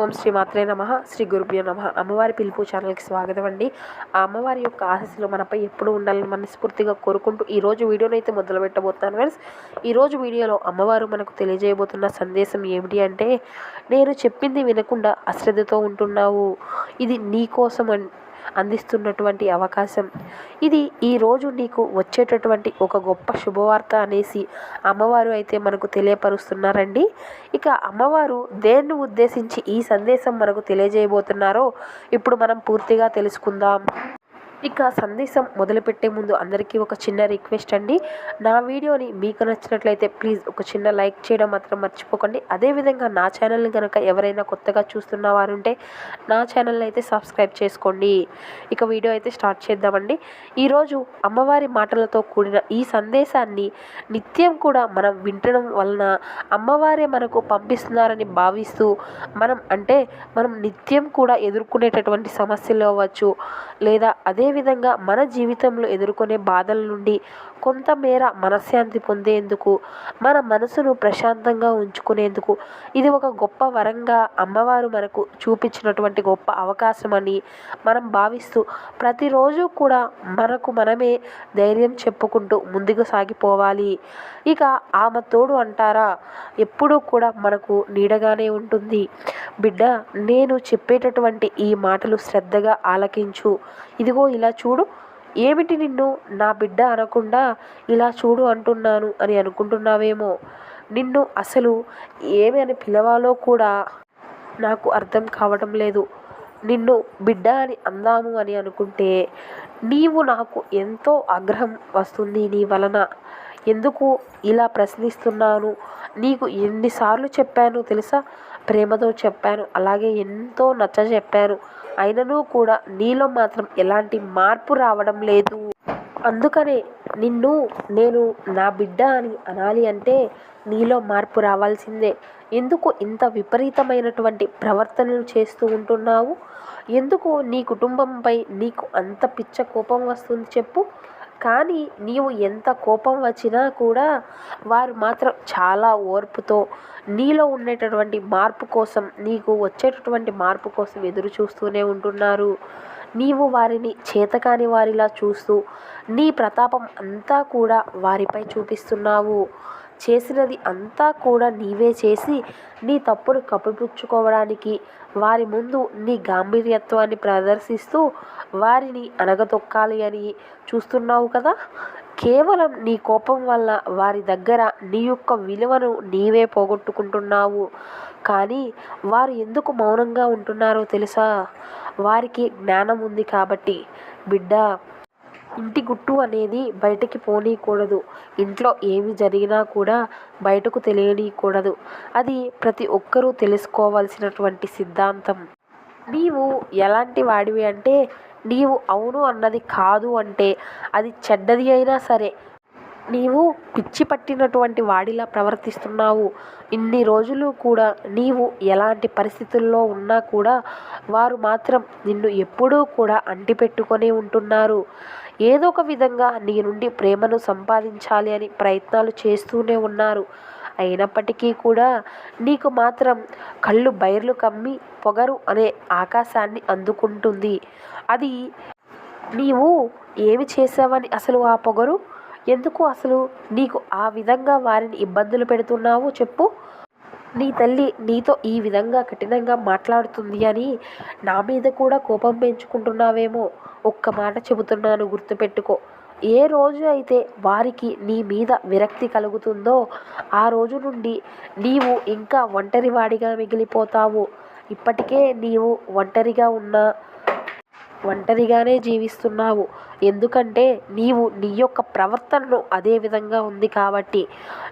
ఓం శ్రీ మాత్రే నమ. శ్రీ గురుభ్యో నమ. అమ్మవారి పిలుపు ఛానల్కి స్వాగతం అండి. ఆ అమ్మవారి యొక్క ఆశస్సులు మనపై ఎప్పుడు ఉండాలని మనస్ఫూర్తిగా కోరుకుంటూ ఈరోజు వీడియోని అయితే మొదలు పెట్టబోతున్నాను ఫ్రెండ్స్. ఈరోజు వీడియోలో అమ్మవారు మనకు తెలియజేయబోతున్న సందేశం ఏమిటి అంటే నేను చెప్పింది వినకుండా అశ్రద్ధతో ఉంటున్నావు. ఇది నీ కోసం అందిస్తున్నటువంటి అవకాశం. ఇది ఈరోజు నీకు వచ్చేటటువంటి ఒక గొప్ప శుభవార్త అనేసి అమ్మవారు అయితే మనకు తెలియపరుస్తున్నారండి. ఇక అమ్మవారు దేన్ని ఉద్దేశించి ఈ సందేశం మనకు తెలియజేయబోతున్నారో ఇప్పుడు మనం పూర్తిగా తెలుసుకుందాం. ఇక సందేశం మొదలుపెట్టే ముందు అందరికీ ఒక చిన్న రిక్వెస్ట్ అండి. నా వీడియోని మీకు నచ్చినట్లయితే ప్లీజ్ ఒక చిన్న లైక్ చేయడం మాత్రం మర్చిపోకండి. అదేవిధంగా నా ఛానల్ని కనుక ఎవరైనా కొత్తగా చూస్తున్న వారు ఉంటే నా ఛానల్ని అయితే సబ్స్క్రైబ్ చేసుకోండి. ఇక వీడియో అయితే స్టార్ట్ చేద్దామండి. ఈరోజు అమ్మవారి మాటలతో కూడిన ఈ సందేశాన్ని నిత్యం కూడా మనం వింటడం వలన అమ్మవారే మనకు పంపిస్తున్నారని భావిస్తూ మనం అంటే మనం నిత్యం కూడా ఎదుర్కొనేటటువంటి సమస్యలు అవ్వచ్చు లేదా అదే అదేవిధంగా మన జీవితంలో ఎదుర్కొనే బాధల నుండి కొంతమేర మనశ్శాంతి పొందేందుకు మన మనసును ప్రశాంతంగా ఉంచుకునేందుకు ఇది ఒక గొప్ప వరంగా అమ్మవారు మనకు చూపించినటువంటి గొప్ప అవకాశం అని మనం భావిస్తూ ప్రతిరోజు కూడా మనకు మనమే ధైర్యం చెప్పుకుంటూ ముందుకు సాగిపోవాలి. ఇక ఆమె తోడు అంటారా? ఎప్పుడూ కూడా మనకు నీడగానే ఉంటుంది. బిడ్డ నేను చెప్పేటటువంటి ఈ మాటలు శ్రద్ధగా ఆలకించు. ఇదిగో ఇలా ఇలా చూడు. ఏమిటి నిన్ను నా బిడ్డ అనకుండా ఇలా చూడు అంటున్నాను అని అనుకుంటున్నావేమో. నిన్ను అసలు ఏమి అని పిలవాలో కూడా నాకు అర్థం కావటం లేదు. నిన్ను బిడ్డ అని అందాము అని అనుకుంటే నీవు నాకు ఎంతో ఆగ్రహం వస్తుంది నీ వలన. ఎందుకు ఇలా ప్రశ్నిస్తున్నాను? నీకు ఎన్నిసార్లు చెప్పాను తెలుసా? ప్రేమతో చెప్పాను. అలాగే ఎంతో నచ్చ చెప్పాను అయినను కూడా నీలో మాత్రం ఎలాంటి మార్పు రావడం లేదు. అందుకనే నిన్ను నేను నా బిడ్డ అని అనాలి అంటే నీలో మార్పు రావాల్సిందే. ఎందుకు ఇంత విపరీతమైనటువంటి ప్రవర్తనలు చేస్తూ ఉంటున్నావు? ఎందుకు నీ కుటుంబంపై నీకు అంత పిచ్చ కోపం వస్తుంది చెప్పు. కానీ నీవు ఎంత కోపం వచ్చినా కూడా వారు మాత్రం చాలా ఓర్పుతో నీలో ఉండేటటువంటి మార్పు కోసం నీకు వచ్చేటటువంటి మార్పు కోసం ఎదురు చూస్తూనే ఉంటున్నారు. నీవు వారిని చేతకాని వారిలా చూస్తూ నీ ప్రతాపం అంతా కూడా వారిపై చూపిస్తున్నావు. చేసినది అంతా కూడా నీవే చేసి నీ తప్పును కప్పిపుచ్చుకోవడానికి వారి ముందు నీ గాంభీర్యత్వాన్ని ప్రదర్శిస్తూ వారిని అనగతొక్కాలి అని చూస్తున్నావు కదా? కేవలం నీ కోపం వల్ల వారి దగ్గర నీ యొక్క విలువను నీవే పోగొట్టుకుంటున్నావు. కానీ వారు ఎందుకు మౌనంగా ఉంటున్నారో తెలుసా? వారికి జ్ఞానం ఉంది కాబట్టి. బిడ్డ ఇంటి గుట్టు అనేది బయటకి పోనీయకూడదు ఇంట్లో ఏమి జరిగినా కూడా బయటకు తెలియనీయకూడదు అది ప్రతి ఒక్కరూ తెలుసుకోవాల్సినటువంటి సిద్ధాంతం. నీవు ఎలాంటి వాడివి అంటే నీవు అవును అన్నది కాదు అంటే అది చెడ్డది అయినా సరే నీవు పిచ్చి పట్టినటువంటి వాడిలా ప్రవర్తిస్తున్నావు. ఇన్ని రోజులు కూడా నీవు ఎలాంటి పరిస్థితుల్లో ఉన్నా కూడా వారు మాత్రం నిన్ను ఎప్పుడూ కూడా అంటిపెట్టుకొని ఉంటున్నారు. ఏదో ఒక విధంగా నీ నుండి ప్రేమను సంపాదించాలి అని ప్రయత్నాలు చేస్తూనే ఉన్నారు. అయినప్పటికీ కూడా నీకు మాత్రం కళ్ళు బైర్లు కమ్మి పొగరు అనే ఆకాశాన్ని అందుకుంటుంది. అది నీవు ఏమి చేసావని అసలు ఆ పొగరు? ఎందుకు అసలు నీకు ఆ విధంగా వారిని ఇబ్బందులు పెడుతున్నావు చెప్పు. నీ తల్లి నీతో ఈ విధంగా కఠినంగా మాట్లాడుతుంది అని నా మీద కూడా కోపం పెంచుకుంటున్నావేమో. ఒక్క మాట చెబుతున్నాను గుర్తుపెట్టుకో. ఏ రోజు అయితే వారికి నీ మీద విరక్తి కలుగుతుందో ఆ రోజు నుండి నీవు ఇంకా ఒంటరివాడిగా మిగిలిపోతావు. ఇప్పటికే నీవు ఒంటరిగా ఉన్న ఒంటరిగానే జీవిస్తున్నావు. ఎందుకంటే నీవు నీ యొక్క ప్రవర్తనను అదే విధంగా ఉంది కాబట్టి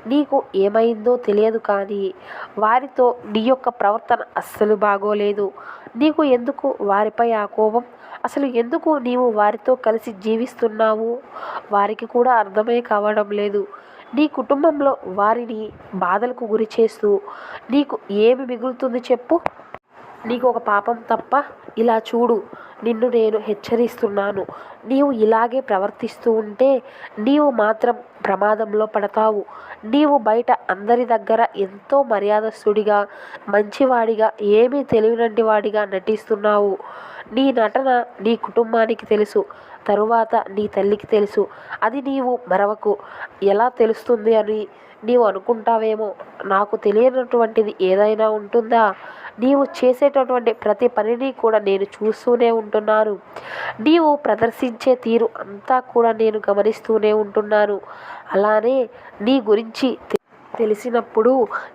నీకు ఏమైందో తెలియదు కానీ వారితో నీ యొక్క ప్రవర్తన అస్సలు బాగోలేదు. నీకు ఎందుకు వారిపై ఆ కోపం? అసలు ఎందుకు నీవు వారితో కలిసి జీవిస్తున్నావు? వారికి కూడా అర్థమే కావడం లేదు. నీ కుటుంబంలో వారిని బాధలకు గురి చేస్తూ నీకు ఏమి మిగులుతుంది చెప్పు? నీకు ఒక పాపం తప్ప ఇలా చూడు. నిన్ను నేను హెచ్చరిస్తున్నాను. నీవు ఇలాగే ప్రవర్తిస్తూ ఉంటే నీవు మాత్రం ప్రమాదంలో పడతావు. నీవు బయట అందరి దగ్గర ఎంతో మర్యాదస్తుడిగా మంచివాడిగా ఏమీ తెలియనంటి వాడిగా నటిస్తున్నావు. నీ నటన నీ కుటుంబానికి తెలుసు. తరువాత నీ తల్లికి తెలుసు. అది నీవు మరవకు. ఎలా తెలుస్తుంది అని నీవు అనుకుంటావేమో. నాకు తెలియనటువంటిది ఏదైనా ఉంటుందా? నీవు చేసేటటువంటి ప్రతి పనిని కూడా నేను చూస్తూనే ఉంటున్నాను. నీవు ప్రదర్శించే తీరు అంతా కూడా నేను గమనిస్తూనే ఉంటున్నాను. అలానే నీ గురించి తెలిసినప్పుడు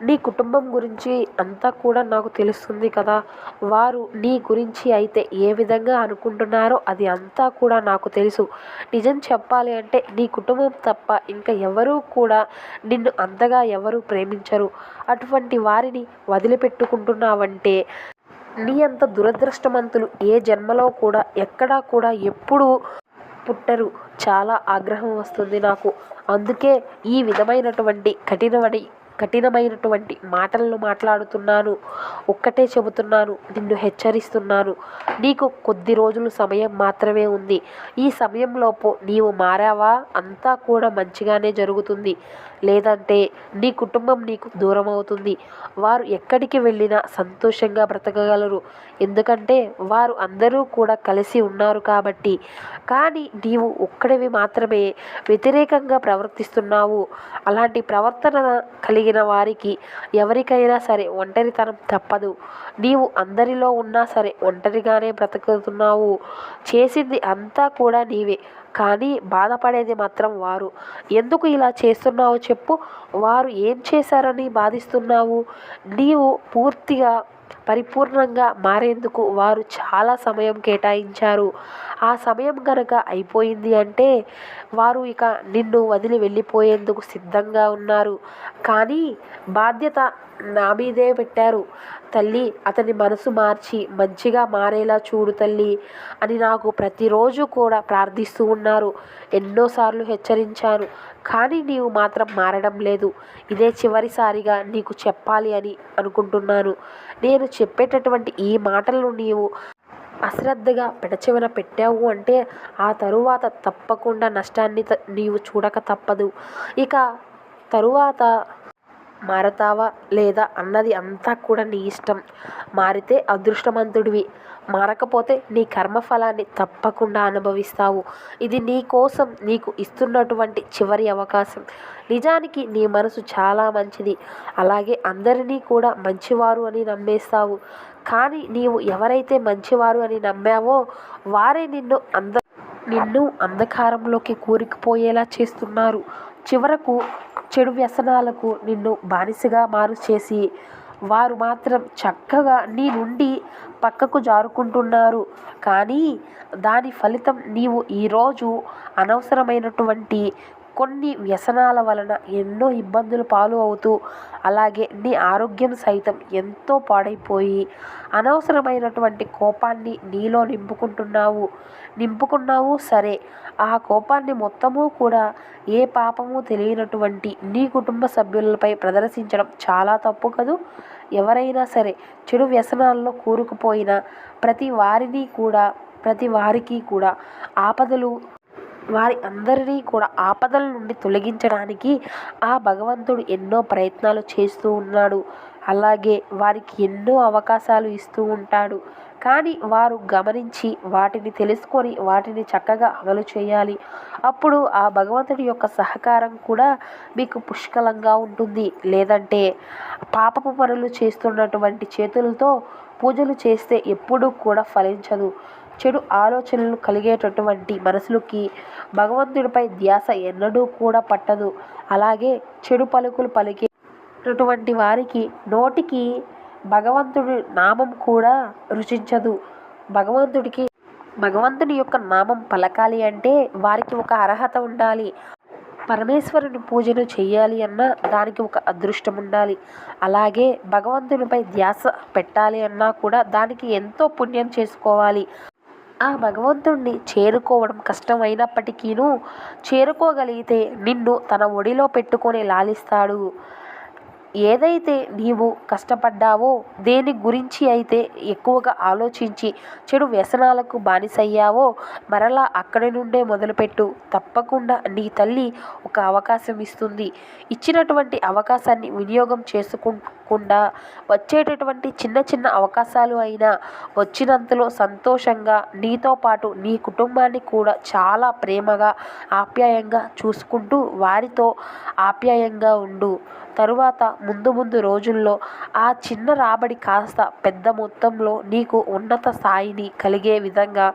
నీ కుటుంబం గురించి అంతా కూడా నాకు తెలుస్తుంది కదా. వారు నీ గురించి అయితే ఏ విధంగా అనుకుంటున్నారో అది అంతా కూడా నాకు తెలుసు. నిజం చెప్పాలి అంటే నీ కుటుంబం తప్ప ఇంకా ఎవరూ కూడా నిన్ను అంతగా ఎవరు ప్రేమించరు. అటువంటి వారిని వదిలిపెట్టుకుంటున్నావంటే నీ అంత దురదృష్టవంతులు ఏ జన్మలో కూడా ఎక్కడా కూడా ఎప్పుడూ పుట్టరు. చాలా ఆగ్రహం వస్తుంది నాకు. అందుకే ఈ విధమైనటువంటి కఠినమని కఠినమైనటువంటి మాటలను మాట్లాడుతున్నాను. ఒక్కటే చెబుతున్నాను నిన్ను హెచ్చరిస్తున్నాను. నీకు కొద్ది రోజులు సమయం మాత్రమే ఉంది. ఈ సమయంలోపు నీవు మారావా? అంతా కూడా మంచిగానే జరుగుతుంది. లేదంటే నీ కుటుంబం నీకు దూరం అవుతుంది వారు ఎక్కడికి వెళ్ళినా సంతోషంగా బ్రతకగలరు. ఎందుకంటే వారు అందరూ కూడా కలిసి ఉన్నారు కాబట్టి. కానీ నీవు ఒక్కడివి మాత్రమే వ్యతిరేకంగా ప్రవర్తిస్తున్నావు. అలాంటి ప్రవర్తన కలిగి కలిగిన వారికి ఎవరికైనా సరే ఒంటరితనం తప్పదు. నీవు అందరిలో ఉన్నా సరే ఒంటరిగానే బ్రతుకుతున్నావు. చేసింది అంతా కూడా నీవే. కానీ బాధపడేది మాత్రం వారు. ఎందుకు ఇలా చేస్తున్నావు చెప్పు. వారు ఏం చేశారని బాధిస్తున్నావు? నీవు పూర్తిగా పరిపూర్ణంగా మారేందుకు వారు చాలా సమయం కేటాయించారు. ఆ సమయం కనుక అయిపోయింది అంటే వారు ఇక నిన్ను వదిలి వెళ్ళిపోయేందుకు సిద్ధంగా ఉన్నారు. కానీ బాధ్యత నా మీదే పెట్టారు. తల్లి అతని మనసు మార్చి మంచిగా మారేలా చూడు తల్లి అని నాకు ప్రతిరోజు కూడా ప్రార్థిస్తూ ఉన్నారు. ఎన్నోసార్లు హెచ్చరించాను. కానీ నీవు మాత్రం మారడం లేదు. ఇదే చివరిసారిగా నీకు చెప్పాలి అని అనుకుంటున్నాను. నేను చెప్పేటటువంటి ఈ మాటలను నీవు అశ్రద్ధగా పెడచెవిన పెట్టావు అంటే ఆ తరువాత తప్పకుండా నష్టాన్ని నీవు చూడక తప్పదు. ఇక తరువాత మారతావా లేదా అన్నది అంతా కూడా నీ ఇష్టం. మారితే అదృష్టవంతుడివి. మారకపోతే నీ కర్మఫలాన్ని తప్పకుండా అనుభవిస్తావు. ఇది నీ కోసం నీకు ఇస్తున్నటువంటి చివరి అవకాశం. నిజానికి నీ మనసు చాలా మంచిది. అలాగే అందరినీ కూడా మంచివారు అని నమ్మేస్తావు. కానీ నీవు ఎవరైతే మంచివారు అని నమ్మావో వారే నిన్ను అంద నిన్ను అంధకారంలోకి కూరుకుపోయేలా చేస్తున్నారు. చివరకు చెడు వ్యసనాలకు నిన్ను బానిసగా మారు చేసి వారు మాత్రం చక్కగా నీ నుండి పక్కకు జారుకుంటున్నారు. కానీ దాని ఫలితం నీవు ఈరోజు అనవసరమైనటువంటి కొన్ని వ్యసనాల వలన ఎన్నో ఇబ్బందులు పాలు అవుతూ అలాగే నీ ఆరోగ్యం సైతం ఎంతో పాడైపోయి అనవసరమైనటువంటి కోపాన్ని నీలో నింపుకుంటున్నావు. నింపుకున్నావు సరే. ఆ కోపాన్ని మొత్తము కూడా ఏ పాపము తెలియనటువంటి నీ కుటుంబ సభ్యులపై ప్రదర్శించడం చాలా తప్పు కదూ? ఎవరైనా సరే చెడు వ్యసనాల్లో కూరుకుపోయిన ప్రతి వారిని కూడా ప్రతి వారికి కూడా ఆపదలు వారి అందరినీ కూడా ఆపదల నుండి తొలగించడానికి ఆ భగవంతుడు ఎన్నో ప్రయత్నాలు చేస్తూ ఉన్నాడు. అలాగే వారికి ఎన్నో అవకాశాలు ఇస్తూ ఉంటాడు. కానీ వారు గమనించి వాటిని తెలుసుకొని వాటిని చక్కగా అమలు చేయాలి. అప్పుడు ఆ భగవంతుడి యొక్క సహకారం కూడా మీకు పుష్కలంగా ఉంటుంది. లేదంటే పాపపు పనులు చేస్తున్నటువంటి చేతులతో పూజలు చేస్తే ఎప్పుడూ కూడా ఫలించదు. చెడు ఆలోచనలు కలిగేటటువంటి మనసులకి భగవంతుడిపై ధ్యాస ఎన్నడూ కూడా పట్టదు. అలాగే చెడు పలుకులు పలికేటటువంటి వారికి నోటికి భగవంతుడి నామం కూడా రుచించదు. భగవంతుడికి భగవంతుని యొక్క నామం పలకాలి అంటే వారికి ఒక అర్హత ఉండాలి. పరమేశ్వరుని పూజను చేయాలి అన్న దానికి ఒక అదృష్టం ఉండాలి. అలాగే భగవంతునిపై ధ్యాస పెట్టాలి అన్నా కూడా దానికి ఎంతో పుణ్యం చేసుకోవాలి. ఆ భగవంతుణ్ణి చేరుకోవడం కష్టమైనప్పటికీను చేరుకోగలిగితే నిన్ను తన ఒడిలో పెట్టుకొని లాలిస్తాడు. ఏదైతే నీవు కష్టపడ్డావో దేని గురించి అయితే ఎక్కువగా ఆలోచించి చెడు వ్యసనాలకు బానిసయ్యావో మరలా అక్కడి నుండే మొదలుపెట్టు. తప్పకుండా నీ తల్లి ఒక అవకాశం ఇస్తుంది. ఇచ్చినటువంటి అవకాశాన్ని వినియోగం చేసుకోకుండా వచ్చేటటువంటి చిన్న చిన్న అవకాశాలు అయినా వచ్చినంతలో సంతోషంగా నీతో పాటు నీ కుటుంబాన్ని కూడా చాలా ప్రేమగా ఆప్యాయంగా చూసుకుంటూ వారితో ఆప్యాయంగా ఉండు. తరువాత ముందు ముందు రోజుల్లో ఆ చిన్న రాబడి కాస్త పెద్ద మొత్తంలో నీకు ఉన్నత స్థాయిని కలిగే విధంగా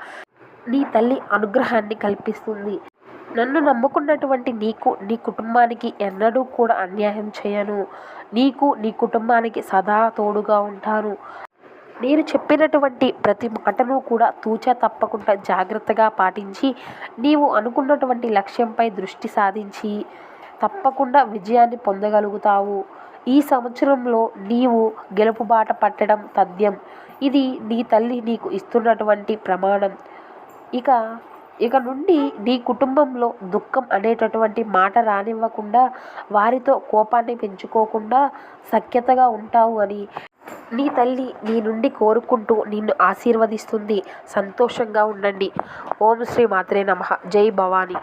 నీ తల్లి అనుగ్రహాన్ని కల్పిస్తుంది. నన్ను నమ్ముకున్నటువంటి నీకు నీ కుటుంబానికి ఎన్నడూ కూడా అన్యాయం చేయను. నీకు నీ కుటుంబానికి సదా తోడుగా ఉంటాను. నేను చెప్పినటువంటి ప్రతి మాటను కూడా తూచా తప్పకుండా జాగ్రత్తగా పాటించి నీవు అనుకున్నటువంటి లక్ష్యంపై దృష్టి సాధించి తప్పకుండా విజయాన్ని పొందగలుగుతావు. ఈ సంవత్సరంలో నీవు గెలుపు బాట పట్టడం తథ్యం. ఇది నీ తల్లి నీకు ఇస్తున్నటువంటి ప్రమాణం. ఇక ఇక నుండి నీ కుటుంబంలో దుఃఖం అనేటటువంటి మాట రానివ్వకుండా వారితో కోపాన్ని పెంచుకోకుండా సఖ్యతగా ఉంటావు అని నీ తల్లి నీ నుండి కోరుకుంటూ నిన్ను ఆశీర్వదిస్తుంది. సంతోషంగా ఉండండి. ఓం శ్రీ మాత్రే నమ. జై భవాని.